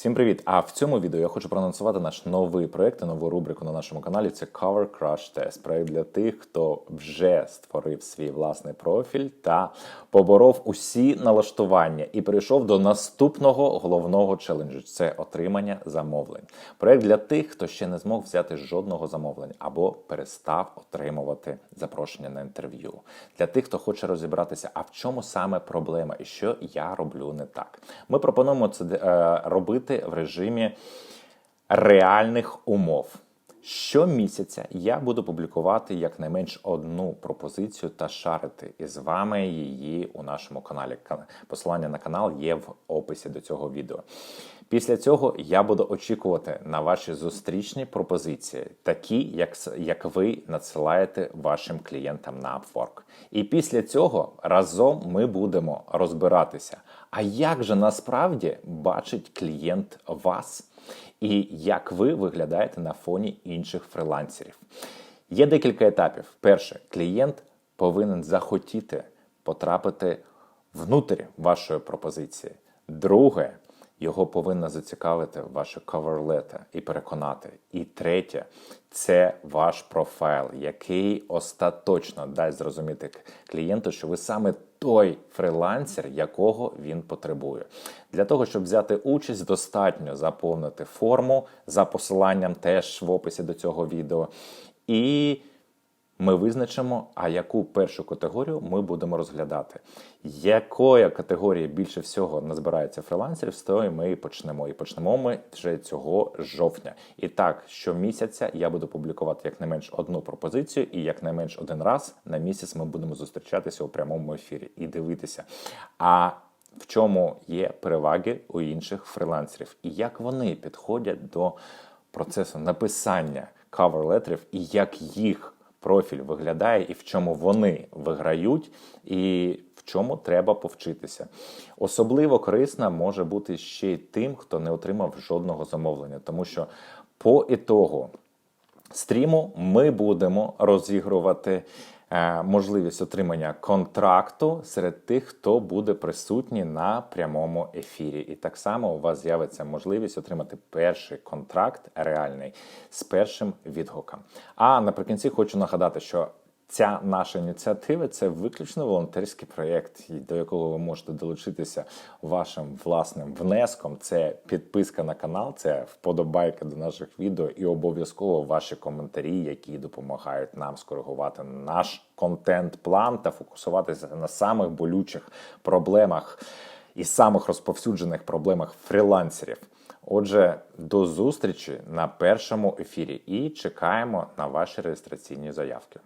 Всім привіт! А в цьому відео я хочу проанонсувати наш новий проект і нову рубрику на нашому каналі. Це Cover Crush Test. Проект для тих, хто вже створив свій власний профіль та поборов усі налаштування і перейшов до наступного головного челенджу це отримання замовлень. Проект для тих, хто ще не змог взяти жодного замовлення або перестав отримувати запрошення на інтерв'ю. Для тих, хто хоче розібратися, а в чому саме проблема і що я роблю не так. Ми пропонуємо це е, робити в режимі реальних умов. Щомісяця я буду публікувати якнайменш одну пропозицію та шарити із вами її у нашому каналі. Посилання на канал є в описі до цього відео. Після цього я буду очікувати на ваші зустрічні пропозиції, такі, як як ви надсилаєте вашим клієнтам на Upwork. І після цього разом ми будемо розбиратися. А як же насправді бачить клієнт вас? І як ви виглядаєте на фоні інших фрилансерів. Є декілька етапів. Перше, клієнт повинен захотіти потрапити внутрі вашої пропозиції. Друге, його повинна зацікавити cover letter і переконати. І третє це ваш профайл, який остаточно дасть зрозуміти клієнту, що ви саме той фрилансер, якого він потребує. Для того, щоб взяти участь, достатньо заповнити форму за посиланням теж в описі до цього відео. І ми визначимо, а яку першу категорію ми будемо розглядати. Якої категорії більше всього назбирається фрилансерів, з тої ми і почнемо. І почнемо ми вже цього жовтня. І так, щомісяця я буду публікувати якнайменш одну пропозицію, і якнайменш один раз на місяць ми будемо зустрічатися у прямому ефірі і дивитися. А в чому є переваги у інших фрилансерів, і як вони підходять до процесу написання кавер-летерів і як їх профіль виглядає і в чому вони виграють, і в чому треба повчитися. Особливо корисна може бути ще й тим, хто не отримав жодного замовлення, тому що по ітогу стріму ми будемо розігрувати. Е, можливість отримання контракту серед тих, хто буде присутній на прямому ефірі. І так само у вас з'явиться можливість отримати перший контракт реальний з першим відгуком. А наприкінці хочу нагадати, що Ця наша ініціатива це виключно волонтерський проєкт, до якого ви можете долучитися вашим власним внеском. Це підписка на канал, це вподобайка до наших відео і обов'язково ваші коментарі, які допомагають нам скоригувати наш контент-план та фокусуватися на самих болючих проблемах і самих розповсюджених проблемах фрілансерів. Отже, до зустрічі на першому ефірі і чекаємо на ваші реєстраційні заявки.